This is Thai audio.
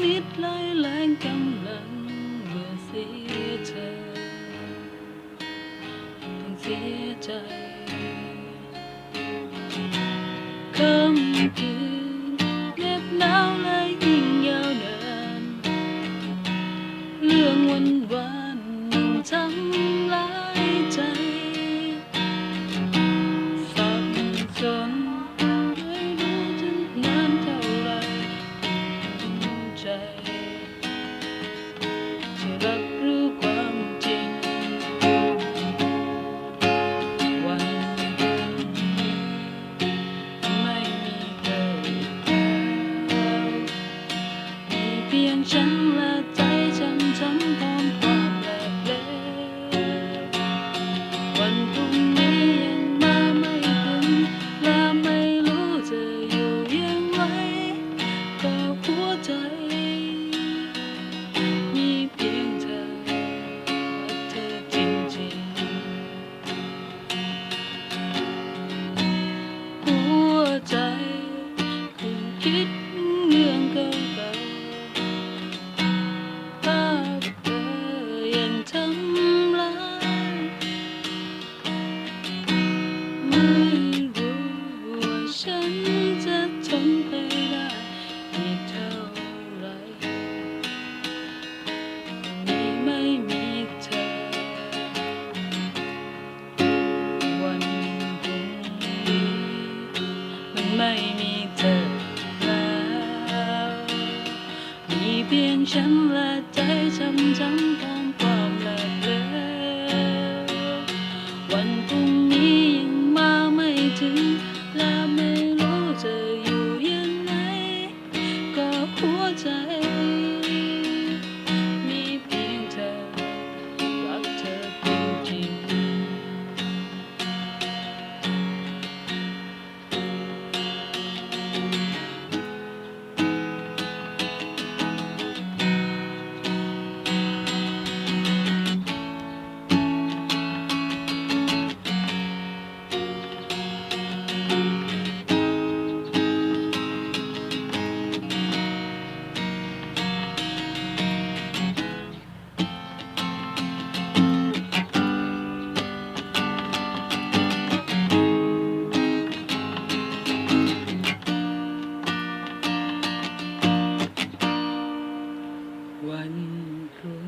นิดลอยแรงกำลังเมื่อเสียเธอต้องเสียใจคำคืน ฉันจะทนไปได้อีกเท่าไรนี้ไม่มีเธอ วันพรุ่งนี้มันไม่มีเธอแล้วมีเพียงฉันและใจจำจำปอมวามและเลืวันพรุ่งนี้ยังมาไม่ถึง love. วันพรุ่